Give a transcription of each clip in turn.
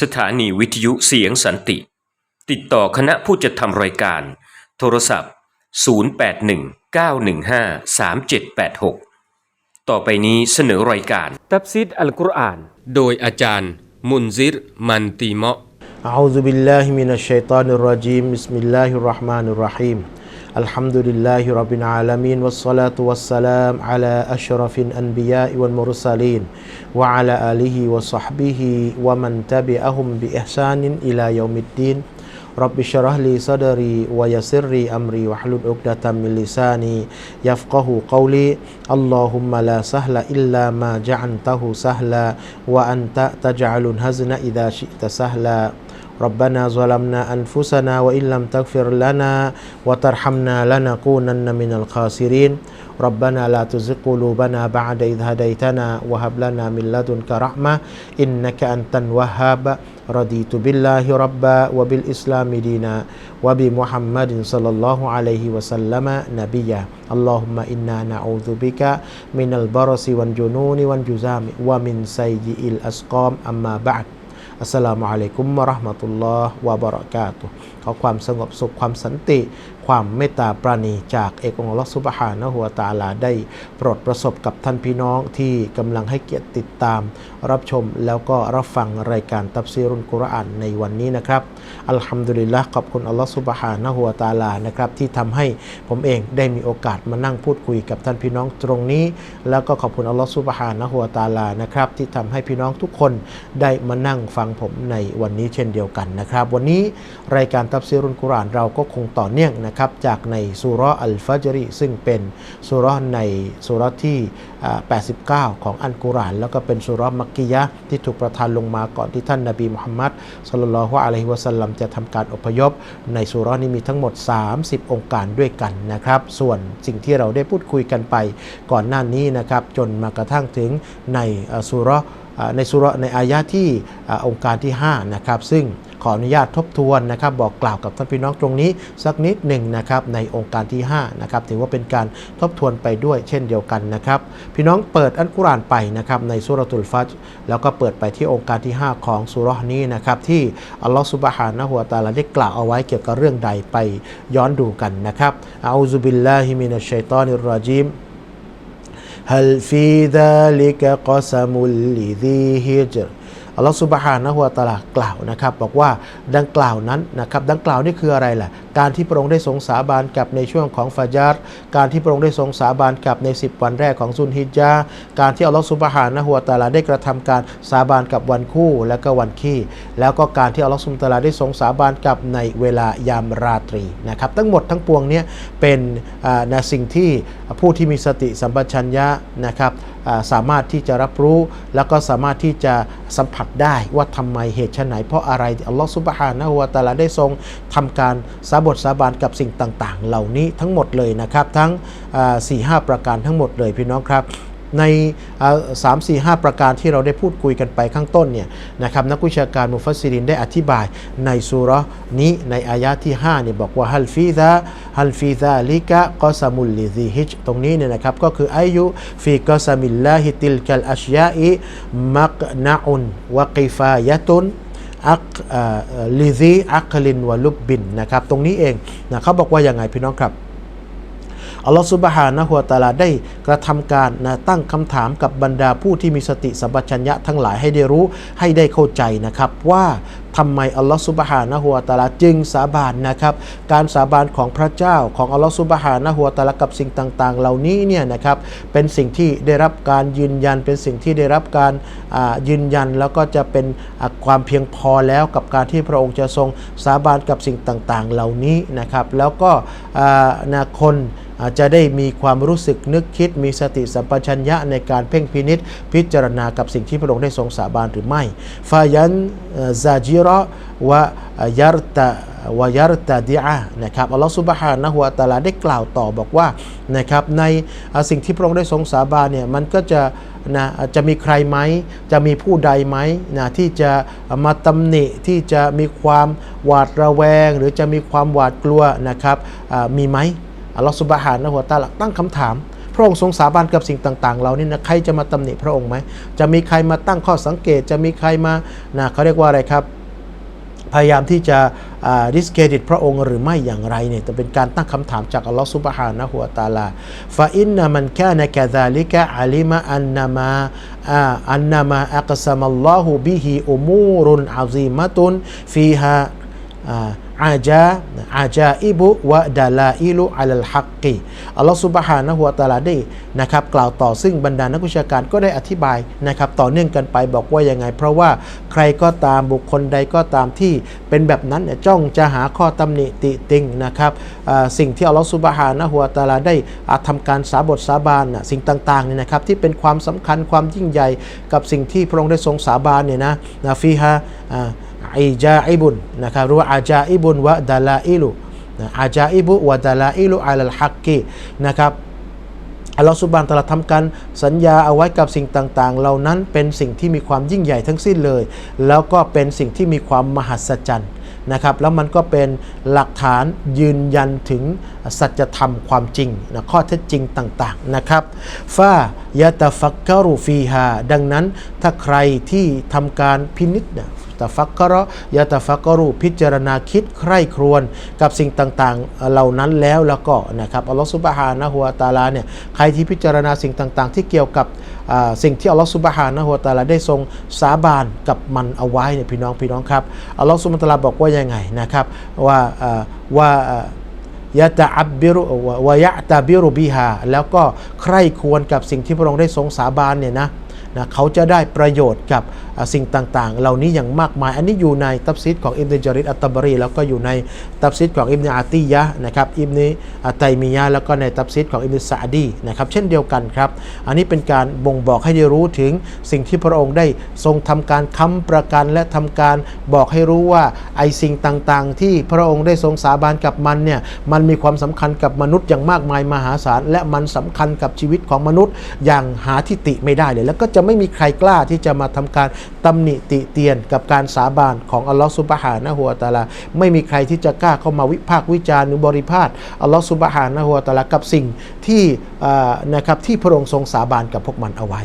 สถานีวิทยุเสียงสันติ ติดต่อคณะผู้จัดทำรายการ โทรศัพท์ 0819153786 ต่อไปนี้เสนอรายการ ตับซิดอัลกุรอาน โดยอาจารย์ มุนซิร มันตีเมาะ أعوذ بالله من الشيطان الرجيم بسم الله الرحمن الرحيم الحمد لله رب العالمين والصلاة والسلام على أشرف الأنبياء والمرسلين وعلى آله وصحبه ومن تبعهم بإحسان إلى يوم الدين رب اشرح لي صدري ويسر لي أمري واحلل عقدة من لساني يفقه قولي اللهم لا سهل إلا ما جعلته سهلا وأنت تجعل الهزن إذا شئت سهلا ربنا ظلمنا أنفسنا وإن لم تغفر لنا وترحمنا لنكونن من الخاسرين. ربنا لا تزغ قلوبنا بعد إذ هديتنا وهب لنا من لدنك رحمة إنك أنت الوهاب. رضيت بالله ربا وبالإسلام دينا وبمحمد صلى الله عليه وسلم نبيا. اللهم إنا نعوذ بك من البرص والجنون والجزام ومن سيء الأسقام. أما بعد. อัสสลามุอะลัยกุมมะราะห์มะตุลลอฮ์วะบะเราะกาตุขอความสงบสุขความสันติ ความเมตตาปราณีจากเอกองค์อัลลอฮ์ซุบฮานะฮูวตาลาได้โปรดประสบกับท่านพี่น้องที่กำลังให้เกียรติติดตาม รับชมแล้วก็รับฟังรายการตับซีรุนกุรอานในวันนี้นะครับอัลฮัมดุลิลละขอบคุณอัลลอฮ์ซุบฮานะฮูวตาลานะครับที่ทำให้ผมเองได้มีโอกาสมานั่งพูดคุยกับท่านพี่น้องตรงนี้ แล้วก็ขอบคุณอัลลอฮ์ซุบฮานะฮูวตาลานะครับที่ทำให้พี่น้องทุกคนได้มานั่งฟังผมในวันนี้เช่นเดียวกันนะครับ วันนี้รายการตับซีรุนกุรอานเราก็คงต่อเนื่องนะครับครับจากในสุร์อัลฟัจรีซึ่งเป็นสุร์ในสุร์ที่ 89 ของอัลกุรอาน แล้วก็เป็นสุร์มักกิยะที่ถูกประทานลงมาก่อนที่ท่านนบีมุฮัมมัดศ็อลลัลฮุอะลัยฮิวะสัลลัมจะทำการอพยพ ในสุร์นี้มีทั้งหมด 30 องค์การด้วยกันนะครับ ส่วนสิ่งที่เราได้พูดคุยกันไปก่อนหน้านี้นะครับ จนมากระทั่งถึงในสุร์ในสุร์ในอายะที่องค์การที่5นะครับซึ่ง ออนุญาตทบทวนนะครับบอกกล่าวกับท่านพี่น้องตรงนี้สักนิดหนึ่งนะครับในองค์การที่5นะครับถือว่าเป็นการทบทวนไปด้วยเช่นเดียวกันนะครับ พี่น้องเปิดอัลกุรอานไปนะครับในสุเราะตุลฟัจแล้วก็เปิดไปที่องค์การที่ 5 ของสุเราะห์นี้นะครับที่อัลลอฮฺซุบฮานะฮูวะตะอาลาได้กล่าวเอาไว้เกี่ยวกับเรื่องใดไปย้อนดูกันนะครับอาอูซุบิลลาฮิมินัชชัยฏอนิรรจีม هل في ذلك قسم لذي هجر อัลลอฮฺสุบฮานะฮุวาตะอาลากล่าวนะครับบอกว่าดังกล่าวนั้นนะครับดังกล่าวนี่คืออะไรล่ะการที่พระองค์ได้ทรงสาบานกับในช่วงของฟาจาร์การที่พระองค์ได้ทรงสาบานกับใน 10 วันแรกของซุนฮิจาการที่อัลลอฮฺสุบฮานะฮุวาตะอาลาได้กระทำการสาบานกับวันคู่และก็วันขี้แล้วก็การที่อัลลอฮฺสุบฮานะฮูวะตะอาลาได้ทรงสาบานกับในเวลายามราตรีนะครับทั้งหมดทั้งปวงเนี้เป็นอ่านะสิ่งที่ผู้ที่มีสติสัมปชัญญะนะครับ สามารถที่จะรับรู้ แล้วก็สามารถที่จะสัมผัสได้ว่าทำไมเหตุไฉนเพราะอะไรอัลลอฮฺซุบฮานะฮูวะตะอาลาได้ทรงทำการสาบทสาบานกับสิ่งต่าง ๆ เหล่านี้ทั้งหมดเลยนะครับ ทั้ง4ี่ห้าประการทั้งหมดเลยพี่น้องครับ ในสามสี่ห้าประการที่เราได้พูดคุยกันไปข้างต้นเนี่ยนะครับนักวิชาการมุฟัสซิรินได้อธิบายในสุรนี้ในอายะที่5เนี่ยบอกว่าฮัลฟีซาฮัลฟีซาลิกะกอซามุลลิซิฮิจตรงนี้เนี่ยนะครับก็คืออายุฟีกอซามิลลาฮิติลกัลอัชยาอิมักนะอุนวะกิฟายะตุนอักลิซีอัคลินวะลุบบินนะครับตรงนี้เองนะเขาบอกว่าอยังไงพี่น้องครับ อัลลอฮฺสุบฮานะฮุวาตาลาได้กระทำการนะตั้งคำถามกับบรรดาผู้ที่มีสติสัมปชัญญะทั้งหลายให้ได้รู้ให้ได้เข้าใจนะครับว่า ทำไมอัลลอฮฺสุบฮานะฮุวาตาลาจึงสาบานนะครับ การสาบานของพระเจ้าของอัลลอฮฺสุบฮานะฮุวาตาลากับสิ่งต่าง ๆ เหล่านี้เนี่ยนะครับเป็นสิ่งที่ได้รับการยืนยัน เป็นสิ่งที่ได้รับการยืนยันแล้วก็จะเป็นความเพียงพอแล้วกับการที่พระองค์จะทรงสาบานกับสิ่งต่าง ๆ เหล่านี้นะครับ แล้วก็นาคนอาจจะได้มีความรู้สึกนึกคิดมีสติสัมปชัญญะในการเพ่งพินิษพิจารณากับสิ่งที่พระองค์ได้ทรงสาบานหรือไม่ฟายันซาจิรระวะยารตะวายารตะดีอะนะครับอัลลอฮฺสุบฮานะฮุวาตาลาได้กล่าวต่อบอกว่านะครับในสิ่งที่พระองค์ได้ทรงสาบานเนี่ยมันก็จะนะจะมีใครไหม จะมีผู้ใดไหมนะที่จะมาตำหนิที่จะมีความหวาดระแวง หรือจะมีความหวาดกลัวนะครับมีไหมอัลลอฮฺสุบฮานะฮุวาตาละตั้งคำถามพระองค์ทรงสาบานกับสิ่งต่างๆเรานี่นะใครจะมาตำหนิพระองค์ไหม จะมีใครมาตั้งข้อสังเกต จะมีใครมานะเขาเรียกว่าอะไรครับ พยายามที่จะดิสเครดิตพระองค์หรือไม่อย่างไรเนี่ยแต่เป็นการตั้งคำถามจากอัลลอฮฺซุบฮานะฮุวาตาลาฟาอินนามันแค่ในกาซาลิกะอาลิมะอันนามาอันนามาอักซัมัลลอฮุบิฮิอุมูรุนอาซีมะตุนฟีฮา อาจาอาจาอิบุวะดาลาอิลุอัลฮักกีอัลลอฮฺซุบฮานะฮุวาตาลาได้นะครับกล่าวต่อซึ่งบรรดานักวิชาการก็ได้อธิบายนะครับต่อเนื่องกันไปบอกว่ายังไง เพราะว่าใครก็ตามบุคคลใดก็ตามที่เป็นแบบนั้นเนี่ยจ้องจะหาข้อตำหนิติติงนะครับสิ่งที่อัลลอฮฺซุบฮานะฮุวาตาลาได้ทำการสาบทสาบานสิ่งต่างๆเนี่ยนะครับที่เป็นความสำคัญความยิ่งใหญ่กับสิ่งที่พระองค์ได้ทรงสาบานเนี่ยนะนะฟีฮา อิจาอิบุนนะครับหรือว่าอาจาอิบุนวะดาลาอิลุอาจาอิบุวะดาลาอิลุอัลฮักกีนะครับอัลลอฮฺสุบานตะลาทำการสัญญาเอาไว้กับสิ่งต่าง ๆ เหล่านั้นเป็นสิ่งที่มีความยิ่งใหญ่ทั้งสิ้นเลย แล้วก็เป็นสิ่งที่มีความมหัศจรรย์นะครับแล้วมันก็เป็นหลักฐานยืนยันถึงสัจธรรมความจริงนะข้อเท็จจริงต่างๆนะครับฟายาตาฟักกรุฟีฮาดังนั้นถ้าใครที่ทำการพินิจนะ ตาฟักกรยาตาฟักกรุพิจารณาคิดใคร่ครวญกับสิ่งต่างๆ เหล่านั้นแล้วแล้วก็นะครับอัลลอฮฺสุบฮานะฮุวาตาลาเนี่ยใครที่พิจารณาสิ่งต่างๆ ที่เกี่ยวกับสิ่งที่อัลลอฮฺสุบฮานะฮุวาตาลาได้ทรงสาบานกับมันเอาไว้เนี่ยพี่น้องพี่น้องครับอัลลอฮฺสุบฮานะตาลาบอกว่ายังไงนะครับว่าว่ายะตะอับบิรุวายะตาบิรุบิฮาแล้วก็ใคร่ควรกับสิ่งที่พระองค์ได้ทรงสาบานเนี่ยนะนะเขาจะได้ประโยชน์กับ สิ่งต่างๆ เหล่านี้อย่างมากมาย อันนี้อยู่ในตับซิดของอิบนุจาริดอัตตบรี แล้วก็อยู่ในตับซิดของอิบนุอาตียะนะครับอิบนุไตมียะแล้วก็ในตับซิดของอิบนุซาดีนะครับเช่นเดียวกันครับ อันนี้เป็นการบ่งบอกให้ได้รู้ถึงสิ่งที่พระองค์ได้ทรงทำการค้ำประกันและทำการบอกให้รู้ว่าไอสิ่งต่างๆ ที่พระองค์ได้ทรงสาบานกับมันเนี่ยมันมีความสำคัญกับมนุษย์อย่างมากมายมหาศาลและมันสำคัญกับชีวิตของมนุษย์อย่างหาทิฏฐิไม่ได้เลย แล้วก็จะไม่มีใครกล้าที่จะมาทำการตำหนิติเตียนกับการสาบานของอัลลอฮฺสุบฮานะฮัวตาลา ไม่มีใครที่จะกล้าเข้ามาวิพากษ์วิจารณ์หรือบริพาทอัลลอฮฺสุบฮานะฮัวตาลากับสิ่งที่นะครับที่พระองค์ทรงสาบานกับพวกมันเอาไว้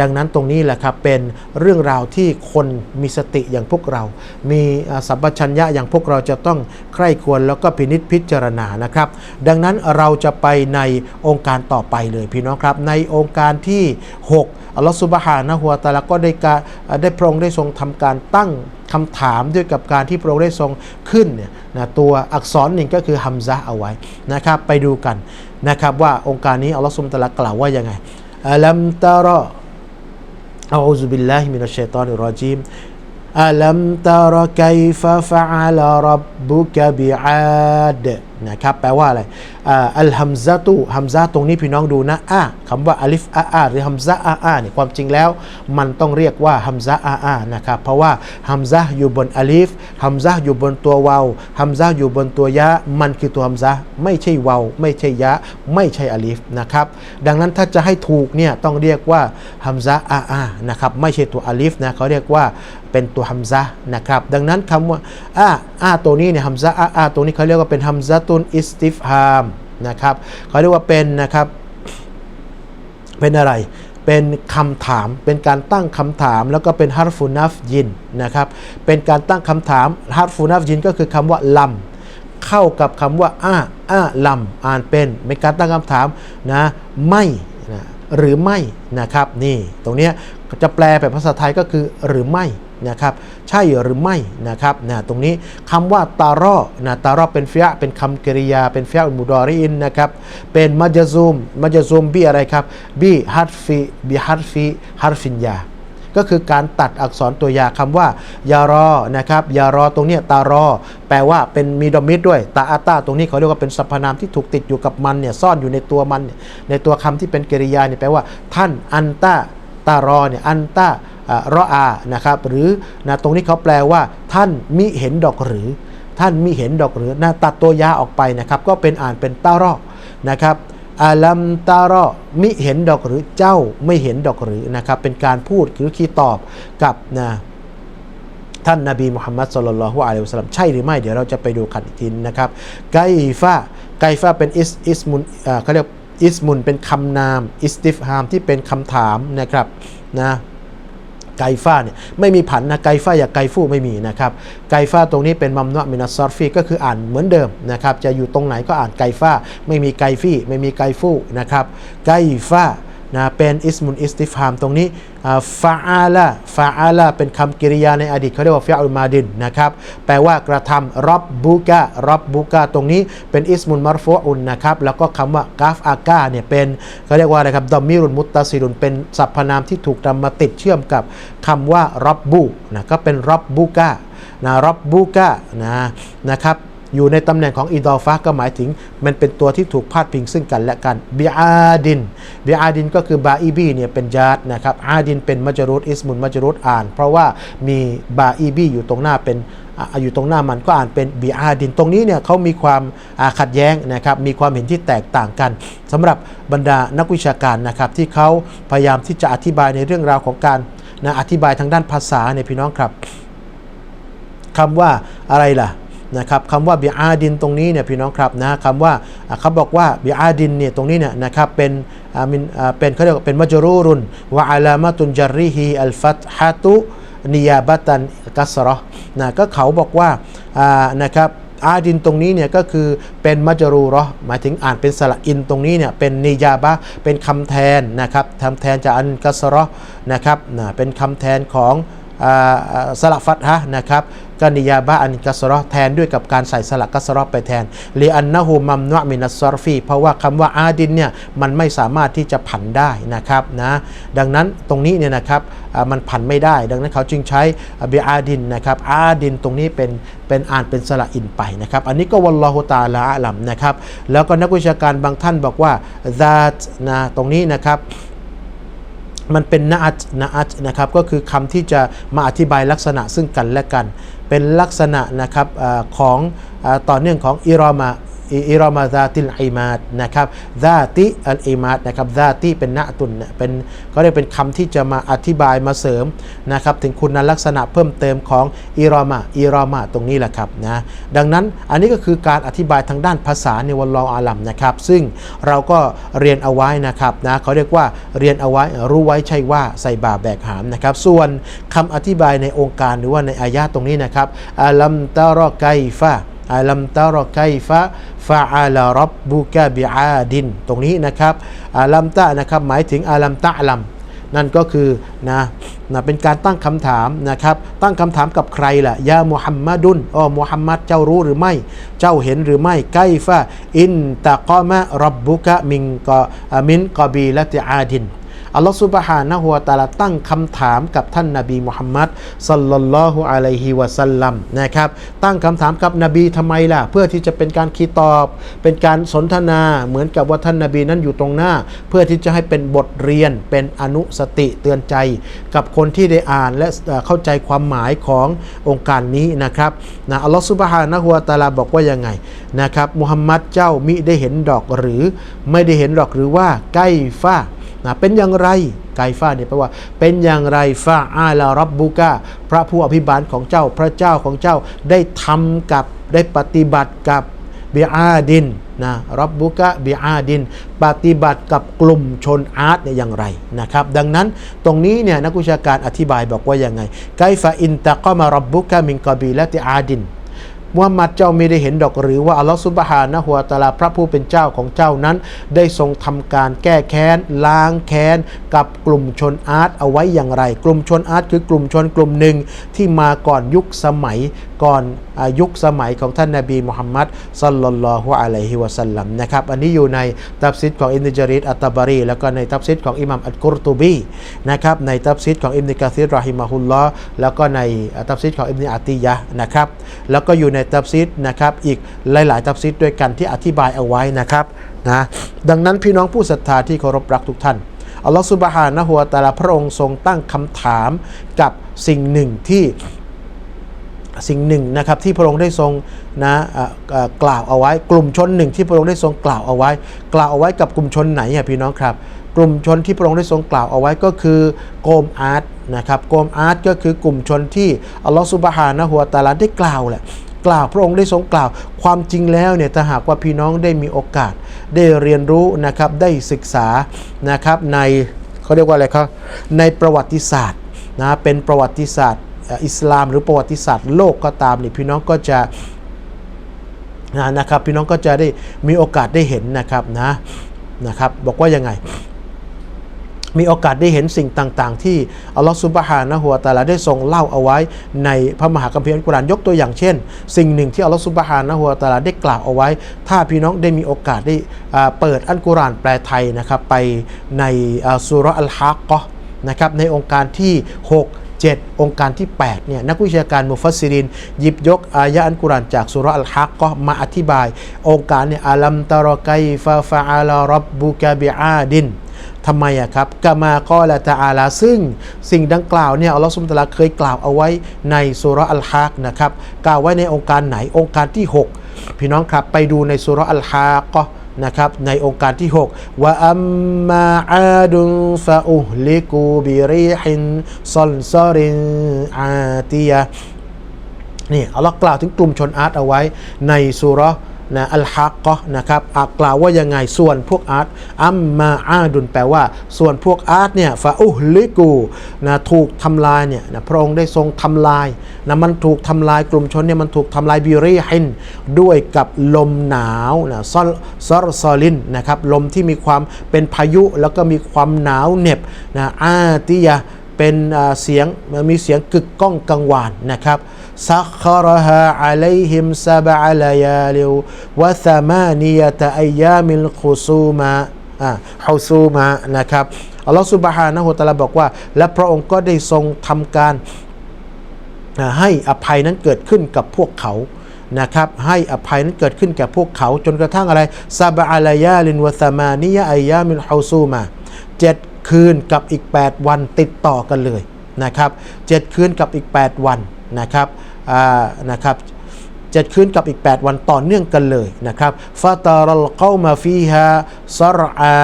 ดังนั้นตรงนี้แหละครับเป็นเรื่องราวที่คนมีสติอย่างพวกเรา มีสัมปชัญญะอย่างพวกเราจะต้องใคร่ควรแล้วก็พินิษพิจารณานะครับ ดังนั้นเราจะไปในองค์การต่อไปเลยพี่น้องครับ ในองค์การที่ 6อัลลอฮฺสุบฮานะฮัวตาลาก็ได้การได้พระองค์ได้ทรงทำการตั้งคำถามด้วยกับการที่พระองค์ได้ทรงขึ้นเนี่ยนะตัวอักษรหนึ่งก็คือฮัมซะเอาไว้นะครับไปดูกันนะครับว่าองค์การนี้อัลลอฮฺสุบฮานะตาลากล่าวว่ายังไงอัลัมตารอ อูซุบิลลาฮิมินัชชัยตานิรรจีมอัลัมตารกัยฟะฟะอัลรับบุกบิอาดนะครับแปลว่าอะไร อัลฮัมซะตุฮัมซะตรงนี้พี่น้องดูนะอะคำว่าอัลิฟอาอาหรือฮัมซะอาอาเนี่ยความจริงแล้ว มันต้องเรียกว่าฮัมซะอาอานะครับเพราะว่าฮัมซะอยู่บนอัลิฟฮัมซะอยู่บนตัววาวฮัมซะอยู่บนตัวยะมันคือตัวฮัมซะไม่ใช่วาวไม่ใช่ยะ ไม่ใช่อัลิฟนะครับดังนั้นถ้าจะให้ถูกเนี่ยต้องเรียกว่าฮัมซะอาอานะครับไม่ใช่ตัวอัลิฟนะเขาเรียกว่าเป็นตัวฮัมซะนะครับดังนั้นคำว่าอาอาตัวนี้เนี่ยฮัมซะอาอาตัวนี้เขาเรียกว่าเป็นฮัมซะตุนอิสติฟฮาม นะครับเขาเรียกว่าเป็นนะครับ เป็นอะไรเป็นคำถามเป็นการตั้งคำถามแล้วก็เป็นฮาร์ฟูนัฟยินนะครับเป็นการตั้งคำถามฮาร์ฟูนัฟยินก็คือคำว่าลำเข้ากับคำว่าอ้าอ้าลำอ่านเป็นเป็นการตั้งคำถามนะไม่นะหรือไม่นะครับนี่ตรงนี้จะแปลแบบภาษาไทยก็คือหรือไม่ นะครับใช่หรือไม่นะครับนะตรงนี้คำว่าตารอนะตารอเป็นฟิยเป็นคำกริยา เป็นฟิยะมุดอรินนะครับเป็นมัจซุมมัจซุมบีอะไรครับบีฮัตฟีบีฮัตฟีฮัตฟินยาก็คือการตัดอักษรตัวยาคำว่ายารอนะครับยารอตรงนี้ตารอ แปลว่าเป็นมีดอมิดด้วย ตาอาตาตรงนี้เขาเรียกว่าเป็นสรรพนามที่ถูกติดอยู่กับมันเนี่ยซ่อนอยู่ในตัวมัน ในตัวคำที่เป็นกริยาเนี่ยแปลว่า ท่านอันตาตารอเนี่ยอันตา รออานะครับหรือนะตรงนี้เขาแปลว่าท่านมิเห็นดอกหรือ ท่านมิเห็นดอกหรือนะตัดตัวยาออกไปนะครับก็เป็นอ่านเป็นตารอนะครับอาลัมตารอมิเห็นดอกหรือเจ้าไม่เห็นดอกหรือนะครับเป็นการพูดหรือคีตอบกับนะท่านนาบีมุฮัมมัดสุลลัลฮุอะลัยฮิวะสัลลัมใช่หรือไม่เดี๋ยวเราจะไปดูกันอีกทีนะครับไกฟะไกฟะเป็นอิสอิสมุนเขาเรียกอิสมุนเป็นคำนามอิสติฟฮามที่เป็นคำถามนะครับนะ ไกฟ้าเนี่ยไม่มีผันนะไกฟ้าอย่าไกฟูไม่มีนะครับไกฟ้าตรงนี้เป็นมัมนะมินัสซอรฟีก็คืออ่านเหมือนเดิมนะครับจะอยู่ตรงไหนก็อ่านไกฟ้า ไม่มีไกฟี่ไม่มีไกฟูนะครับไกฟ้า นะเป็นอิสมุนอิสติฟามตรงนี้ฟาอาลาฟาอาลาเป็นคำกริยาในอดีตเขาเรียกว่าฟิอัลมาดินนะครับแปลว่ากระทำรับบุกะรับบุกะตรงนี้เป็นอิสมุนมารฟอุนนะครับแล้วก็คำว่ากาฟอากาเนี่ยเป็นเขาเรียกว่าอะไรครับดอมมิรุนมุตตาซิรุนเป็นสรรพนามที่ถูกนำมาติดเชื่อมกับคำว่ารับบุนะก็เป็นรับบุกะนะรับบุกะนะนะครับ อยู่ในตำแหน่งของอีดอฟะก็หมายถึง มันเป็นตัวที่ถูกพาดพิงซึ่งกันและกันบิอาดินบิอาดินก็คือบาอีบีเนี่ยเป็นญาตินะครับอาดินเป็นมัจรุตอิสมุนมัจรุตอ่าน เพราะว่ามีบาอีบีอยู่ตรงหน้าเป็นอยู่ตรงหน้ามันก็อ่านเป็นบิอาดิน ตรงนี้เนี่ยเขามีความขัดแย้งนะครับ มีความเห็นที่แตกต่างกันสำหรับบรรดานักวิชาการนะครับที่เขาพยายามที่จะอธิบายในเรื่องราวของการนะอธิบายทางด้านภาษาเนี่ยพี่น้องครับคำว่าอะไรล่ะ นะครับคำว่าบิอาดินตรงนี้เนี่ยพี่น้องครับนะคำว่าเขาบอกว่าบิอาดินเนี่ยตรงนี้เนี่ยนะครับเป็นอามินอ่าเป็นเขาเรียกว่าเป็นมัจรูรุนวะอาลามะตุนจาริฮีอัลฟัตฮะตุนิยาบัตันกัสรอนะก็เขาบอกว่านะครับอาดินตรงนี้เนี่ยก็คือเป็นมัจรูรอหมายถึงอ่านเป็นสระอินตรงนี้เนี่ยเป็นนิยาบะเป็นคำแทนนะครับคำแทนจากอันกัสรอนะครับนะเป็นคำแทนของอ สละฟัตฮะนะครับกนิยาบะอันกัสรอแทนด้วยกับการใส่สลักกัสรอไปแทนลีอันนะฮูมัมนุมินัสซอรฟีเพราะว่าคำว่าอาดินเนี่ยมันไม่สามารถที่จะผันได้นะครับนะดังนั้นตรงนี้เนี่ยนะครับมันผันไม่ได้ ดังนั้นเขาจึงใช้เบอาดินนะครับอาดินตรงนี้เป็นเป็นอ่านเป็นสระอินไปนะครับอันนี้ก็วัลลอฮุตาลาอัลัมนะครับแล้วก็นักวิชาการบางท่านบอกว่า that นะตรงนี้นะครับ มันเป็นนาอัตนาอัตนะครับก็คือคำที่จะมาอธิบายลักษณะซึ่งกันและกัน เป็นลักษณะนะครับอของอต่อเนื่องของอิรอมา อิรอมาซาติลอิมาดนะครับซาติอัลอิมาดนะครับซาติเป็นนะตุนเป็นก็เรียกเป็นคำที่จะมาอธิบายมาเสริมนะครับถึงคุณลักษณะเพิ่มเติมของอิรอมาอิรอมาตรงนี้แหละครับนะดังนั้นอันนี้ก็คือการอธิบายทางด้านภาษาในวันลออาลัมนะครับ ซึ่งเราก็เรียนเอาไว้นะครับนะเขาเรียกว่าเรียนเอาไว้รู้ไว้ใช่ว่าใส่บาแบกหามนะครับ ส่วนคำอธิบายในองค์การหรือว่าในอายะห์ตรงนี้นะครับอัลัมตารอไกฟะ อัลัมตารอไกฟะฟะอาลารับบุกะบิอาดิน ตรงนี้นะครับอัลัมตะนะครับหมายถึงอัลัมตะลัมนั่นก็คือนะนะเป็นการตั้งคำถามนะครับ ตั้งคำถามกับใครล่ะยามุฮัมมัดุนอ๋อมุฮัมมัดเจ้ารู้หรือไม่ เจ้าเห็นหรือไม่ไกฟะอินตะกอมะรับบุกะมิงกอมินกอบีละติอาดิน อัลลอฮฺสุบฮานะฮุวาตาลาตั้งคำถามกับท่านนาบีมุฮัมมัดสัลลัลลอฮุอะลัยฮิวะสัลลัมนะครับตั้งคำถามกับนบีทำไมล่ะ เพื่อที่จะเป็นการคีตอบ เป็นการสนทนาเหมือนกับว่าท่านนาบีนั้นอยู่ตรงหน้า เพื่อที่จะให้เป็นบทเรียนเป็นอนุสติเตือนใจ กับคนที่ได้อ่านและเอ่อเข้าใจความหมายขององค์การนี้นะครับนะอัลลอฮฺสุบฮานะฮุวาตาลาบอกว่ายังไงนะครับมุฮัมมัดเจ้ามิได้เห็นดอกหรือไม่ได้เห็นดอกหรือว่าใกล้ฟ้า นะเป็นอย่างไรไกฟ้าเนี่ยแปลว่า เป็นอย่างไรฟาอาลารับบุกาพระผู้อภิบาลของเจ้าพระเจ้าของเจ้าได้ทำกับได้ปฏิบัติกับเบิอาดินนะรับบุกะเบิอาดิน ปฏิบัติกับกลุ่มชนอาร์ตเนี่ยอย่างไรนะครับ ดังนั้นตรงนี้เนี่ยนักวิชาการอธิบายบอกว่ายังไงไกฟาอินตะกอมารับบุกะมิงกบีและติอาดิน มุฮัมมัดเจ้าไม่ได้เห็นดอกหรือว่าอัลลอฮฺซุบฮานะฮุวตาลาพระผู้เป็นเจ้าของเจ้านั้น ได้ทรงทำการแก้แค้น ล้างแค้น กับกลุ่มชนอาร์ตเอาไว้อย่างไร กลุ่มชนอาร์ตคือกลุ่มชนกลุ่มหนึ่งที่มาก่อนยุคสมัยก่อนอายุคสมัยของท่านนาบีมุฮัมมัดสัลลัลลอฮุอะลัยฮิวะสัลลัมนะครับอันนี้อยู่ในตับซิดของอิบนุจาริดอัตตบารี แล้วก็ในตับซิดของอิหมัมอัลกุรตุบีนะครับในตับซิดของอิบนุกะซีรรอฮิมะฮุลลอแล้วก็ในตับซิดของอิบนุอาติยะนะครับแล้วก็อยู่ในตับซิดนะครับอีกหลายๆตับซิดด้วยกันที่อธิบายเอาไว้นะครับนะดังนั้นพี่น้องผู้ศรัทธาที่เคารพรักทุกท่านอัลลอฮฺสุบฮานะฮุวตาลาพระองค์ทรงตั้งคำถามกับสิ่งหนึ่งที่สิ่งหนึ่งนะครับที่พระองค์ได้ทรงนะกล่าวเอาไว้ กลุ่มชนหนึ่งที่พระองค์ได้ทรงกล่าวเอาไว้ กล่าวเอาไว้กับกลุ่มชนไหนอะพี่น้องครับ กลุ่มชนที่พระองค์ได้ทรงกล่าวเอาไว้ก็คือโกมอาร์ตนะครับโกมอาร์ตก็คือกลุ่มชนที่อัลลอฮฺสุบฮานะฮุวตาลาได้กล่าวแหละ กล่าวพระองค์ได้ทรงกล่าวความจริงแล้วเนี่ยถ้าหากว่าพี่น้องได้มีโอกาส ได้เรียนรู้นะครับได้ศึกษานะครับในเขาเรียกว่าอะไรครับในประวัติศาสตร์นะเป็นประวัติศาสตร์อิสลาม หรือประวัติศาสตร์โลกก็ตามนี่พี่น้องก็จะนะนะครับพี่น้องก็จะได้มีโอกาสได้เห็นนะครับนะนะครับบอกว่ายังไง มีโอกาสได้เห็นสิ่งต่างๆ ที่อัลลอฮฺซุบฮานะฮุวตาลาได้ทรงเล่าเอาไว้ในพระมหาคัมภีร์อัลกุรอานยกตัวอย่างเช่น สิ่งหนึ่งที่อัลลอฮฺซุบฮานะฮุวตาลาได้กล่าวเอาไว้ ถ้าพี่น้องได้มีโอกาสได้เปิดอัลกุรอานแปลไทยนะครับไปในสุราอัลฮักก์นะครับในองค์การที่ 6 7 องค์การที่8เนี่ยนักวิชาการมุฟัสซิริน หยิบยกอายะอันกุรานจากสุราอัลฮักก็มาอธิบาย องค์การเนี่ยอัลัมตะรอไกฟาฟาอาลารับบุกะบิอาดิน ทำไมอะครับกามากอละตะอาลาซึ่งสิ่งดังกล่าวเนี่ยอัลลอฮฺสุบตะอาลาเคยกล่าวเอาไว้ในสุราอัลฮักนะครับกล่าวไว้ในองค์การไหนองค์การที่ 6 พี่น้องครับไปดูในสุราอัลฮักก็นะครับในองค์การที่ 6ว่าอัมมาอาดุนฟาอุฮลิกูบิริฮินซอลซอรินอาติยะนี่อัลลอฮ์กล่าวถึงกลุ่มชนอาร์ตเอาไว้ในสุรา นะอัลฮักก็นะครับกล่าวว่ายังไงส่วนพวกอาร์ตอัมมาอาดุนแปลว่า ส่วนพวกอาร์ตเนี่ยฟาอุลิกูนะถูกทำลายเนี่ยนะพระองค์ได้ทรงทำลายนะมันถูกทำลายกลุ่มชนเนี่ยมันถูกทำลายบิริฮินด้วยกับลมหนาวนะซอลซอรซอลินนะครับลมที่มีความเป็นพายุแล้วก็มีความหนาวเหน็บนะอาติยะ เป็นเสียงมีเสียงกึกก้องกังวานนะครับซักคารฮาอะลัยฮิมซาบะลายาลิววะซามานียะตะอัยามิลคุซูมาอ่าฮุซูมานะครับอัลลอฮฺสุบฮานะฮูวะตะอาลาบอกว่า และพระองค์ก็ได้ทรงทำการให้อภัยนั้นเกิดขึ้นกับพวกเขานะครับให้อภัยนั้นเกิดขึ้นแก่พวกเขาจนกระทั่งอะไรซาบะอาลายาลินวะซามานิยะอายามินฮาซูมาเจ็ด คืนกับอีก 8 วันติดต่อกันเลยนะครับเจ็ดคืนกับอีก 8 วันนะครับอ่านะครับเจ็ดคืนกับอีก 8 วันต่อเนื่องกันเลยนะครับฟาตารัลกามาฟีฮาซารอา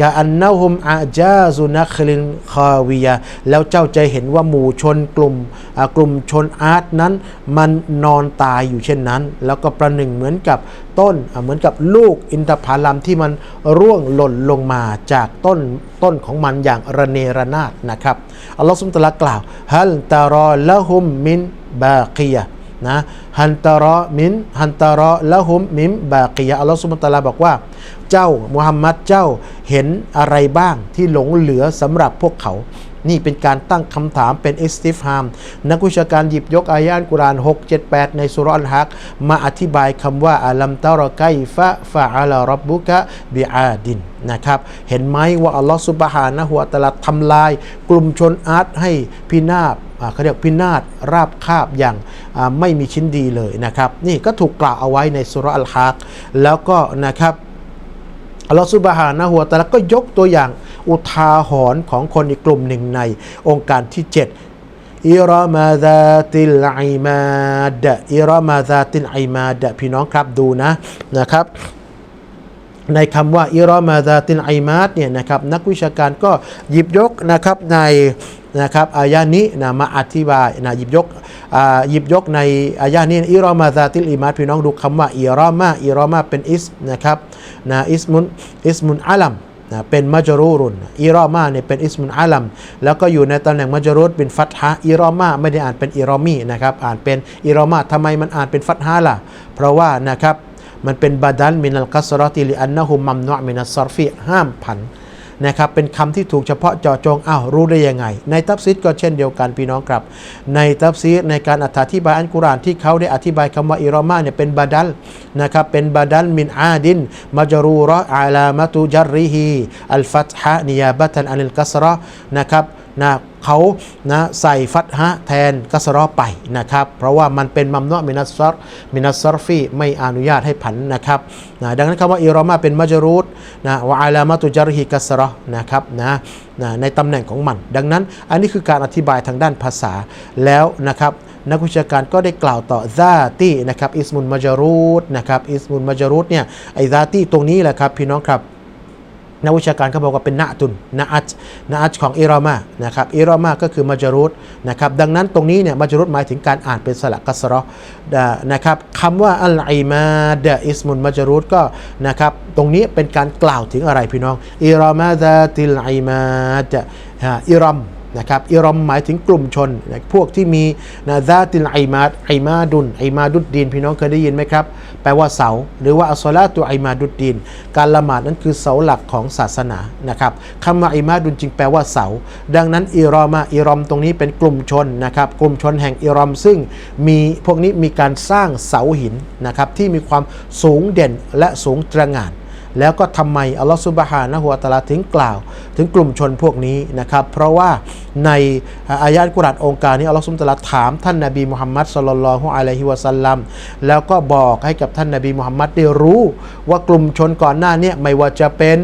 กะอันนาฮุมอาจาซุนัคลินคาวียะแล้วเจ้าจะเห็นว่าหมู่ชนกลุ่มกลุ่มชนอาร์ตนั้น มันนอนตายอยู่เช่นนั้น แล้วก็ประหนึ่งเหมือนกับต้นเหมือนกับลูกอินทผลัมที่มันร่วงหล่นลงมาจากต้นต้นของมันอย่างระเนระนาดนะครับอัลลอฮฺสุบตะลากล่าวฮัลตารอละฮุมมินบากียะนะฮันตารอมินฮันตารอละหุมมิมบากียะอัลลอฮฺสุบฮานะฮูวะตะลาบอกว่า เจ้ามุฮัมมัดเจ้าเห็นอะไรบ้างที่หลงเหลือสำหรับพวกเขา นี่เป็นการตั้งคำถามเป็นอิสติฟฮาม นักวิชาการหยิบยกอายะอัลกุราน 6 7 8 ในสุรอัลฮัก มาอธิบายคำว่าอัลัมตารอไกฟะฟะอาลารับบุกะบิอาดินนะครับ เห็นไหมว่าอัลลอฮฺสุบฮานะฮูวตะอาลาทำลาย กลุ่มชนอาร์ตให้พินาศเขาเรียกพินาศราบคาบอย่างไม่มีชิ้นดีเลยนะครับ นี่ก็ถูกกล่าวเอาไว้ในสุรอัลฮักแล้วก็นะครับ อัลลอฮฺสุบฮานะฮัวตะละก็ยกตัวอย่างอุทาหรณ์ของคนอีกกลุ่มหนึ่งในองค์การที่ 7อิรามาซาติลไอมาดะอิรามาซาติลไอมาดะพี่น้องครับดูนะนะครับ ในคำว่าอิรามาซาตินไอมาดเนี่ยนะครับนักวิชาการก็หยิบยกนะครับใน นะครับอายานี้นะมาอธิบายนะหยิบยกอ่าหยิบยกในอายานี้อิรอมาซาติลอิมาดพี่น้องดูคำว่าอิรอมาอิรอมาเป็นอิสนะครับนะอิสมุนอิสมุนอาลัมนะเป็นมัจรูรุนอิรอมาเนี่ยเป็นอิสมุนอาลัมแล้วก็อยู่ในตำแหน่งมัจรูรเป็นฟัตฮะอิรอมาไม่ได้อ่านเป็นอิรอมีนะครับอ่านเป็นอิรอมาทำไมมันอ่านเป็นฟัตฮะล่ะ เพราะว่านะครับมันเป็นบาดันมินัลกัสรอติลิอันนะฮุมมัมนุมินัสซอรฟีห้ามผัน นะครับเป็นคำที่ถูกเฉพาะเจาะจงอ้าวรู้ได้ยังไง ในตัฟซีดก็เช่นเดียวกันพี่น้องครับ ในตัฟซีดในการอธิบายอันกุรอานที่เขาได้อธิบายคำว่าอิรอมาเนี่ยเป็นบาดัลนะครับเป็นบาดัลมินอาดินมัจรูรออาลามะตูจัรริฮีอัลฟัตฮะนิยาบัตันอันลกัสระนะครับ นะเขานะใส่ฟัตฮะแทนกัสรอไปนะครับ เพราะว่ามันเป็นมัมนุมินัสซอรมินัสซอรฟีไม่อนุญาตให้ผันนะครับนะดังนั้นคำว่าอิรอมาเป็นมัจรูดนะวะอาลามะตุจารฮิกัสรอนะครับนะนะในตำแหน่งของมัน ดังนั้นอันนี้คือการอธิบายทางด้านภาษาแล้วนะครับนักวิชาการก็ได้กล่าวต่อซาตีนะครับอิสมุนมัจรูดนะครับอิสมุนมัจรูดเนี่ยไอซาตีตรงนี้แหละครับพี่น้องครับ นักวิชาการเขาบอกว่าเป็นนาตุนนาอัจนาอัจของอิรอมานะครับอิรอมาก็คือมัจรุดนะครับดังนั้นตรงนี้เนี่ยมัจรุดหมายถึงการอ่านเป็นสระกัสรอนะครับคำว่าอัลอิมาดะอิสมุนมัจรุดก็นะครับตรงนี้เป็นการกล่าวถึงอะไรพี่น้องอิรอมาดะติลอิมาดะอิรัม นะครับอิรอมหมายถึงกลุ่มชนนะพวกที่มีนาซาติลไอมาดไอมาดุนไอมาดุดดีน พี่น้องเคยได้ยินไหมครับ แปลว่าเสา หรือว่าอัสลาตุไอมาดุดดีน การละหมาดนั้นคือเสาหลักของศาสนานะครับคำว่าไอมาดุนจึงแปลว่าเสา ดังนั้นอิรอมาอิรอมตรงนี้เป็นกลุ่มชนนะครับ กลุ่มชนแห่งอิรอมซึ่งมีพวกนี้มีการสร้างเสาหินนะครับที่มีความสูงเด่นและสูงตระหง่าน แล้วก็ทำไมอัลลอฮฺซุบฮานะฮุวาตะอาลาถึงกล่าว ถึงกลุ่มชนพวกนี้นะครับ เพราะว่าในอายะห์กุรานองค์การนี้อัลลอฮฺซุบฮานะฮูวะตาลาถามท่านนบีมุฮัมมัดสลลัลลอฮุอะลัยฮิวะสัลลัมแล้วก็บอกให้กับท่านนบีมุฮัมมัดได้รู้ ว่ากลุ่มชนก่อนหน้านี้ไม่ว่าจะเป็น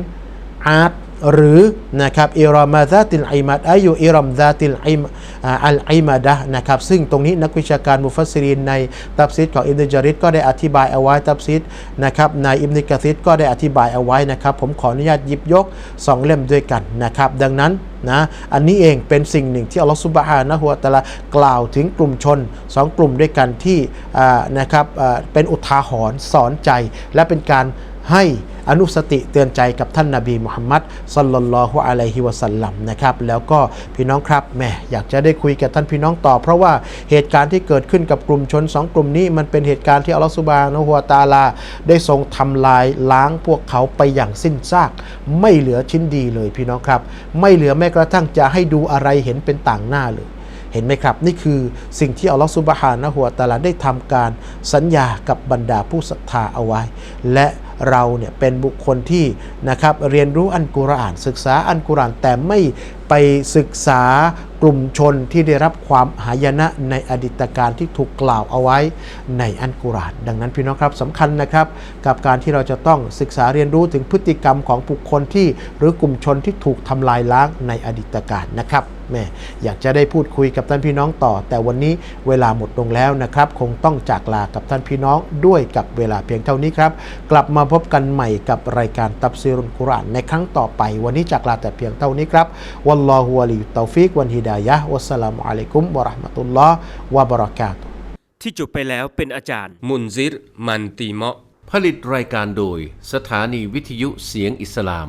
อาร์ต หรือนะครับอิรอมาซาติลไอมัดอายุอิรอมซาติลไอมอัลไอมาดะนะครับซึ่งตรงนี้นักวิชาการมุฟัสซิรินในตับซิดของอิบนุจาริดก็ได้อธิบายเอาไว้ตับซิดนะครับในอิบนุกะซิดก็ได้อธิบายเอาไว้นะครับ ผมขออนุญาตหยิบยกสองเล่มด้วยกันนะครับ ดังนั้นนะอันนี้เองเป็นสิ่งหนึ่งที่อัลลอฮฺซุบฮานะฮุวาตะลากล่าวถึงกลุ่มชนสองกลุ่มด้วยกันที่นะครับเป็นอุทาหรณ์สอนใจและเป็นการ ให้อนุสติเตือนใจกับท่านนาบีมุฮัมมัดสัลลัลลอฮุอะลัยฮิวะสัลลัมนะครับแล้วก็พี่น้องครับแม่อยากจะได้คุยกับท่านพี่น้องต่อ เพราะว่าเหตุการณ์ที่เกิดขึ้นกับกลุ่มชนสองกลุ่มนี้ มันเป็นเหตุการณ์ที่อัลลอฮฺซุบานะฮูวตาลา ได้ทรงทำลายล้างพวกเขาไปอย่างสิ้นซาก ไม่เหลือชิ้นดีเลยพี่น้องครับ ไม่เหลือแม้กระทั่งจะให้ดูอะไรเห็นเป็นต่างหน้าเลยเห็นไหมครับ นี่คือสิ่งที่อัลลอฮฺซุบฮานะฮูวตาลาได้ทำการสัญญากับบรรดาผู้ศรัทธาเอาไว้ และ เราเนี่ยเป็นบุคคลที่นะครับเรียนรู้อันกุรอาน ศึกษาอันกุรอานแต่ไม่ไปศึกษากลุ่มชนที่ได้รับความหายนะในอดีตการที่ถูกกล่าวเอาไว้ในอันกุรอาน ดังนั้นพี่น้องครับสำคัญนะครับกับการที่เราจะต้องศึกษาเรียนรู้ถึงพฤติกรรมของบุคคลที่หรือกลุ่มชนที่ถูกทำลายล้างในอดีตการนะครับ แม่อยากจะได้พูดคุยกับท่านพี่น้องต่อ แต่วันนี้เวลาหมดลงแล้วนะครับ คงต้องจากลากับท่านพี่น้องด้วยกับเวลาเพียงเท่านี้ครับ กลับมาพบกันใหม่กับรายการตับซีรุนกุรานในครั้งต่อไป วันนี้จากลาแต่เพียงเท่านี้ครับวัลลอฮุวะลียุตอฟิกวันฮิดายะวัสสลามุอะลัยกุมวะราะห์มะตุลลอฮ์วะบะเราะกาตุที่จบไปแล้วเป็นอาจารย์ มุนซิร มันตีเมาะผลิตรายการโดย สถานีวิทยุเสียงอิสลาม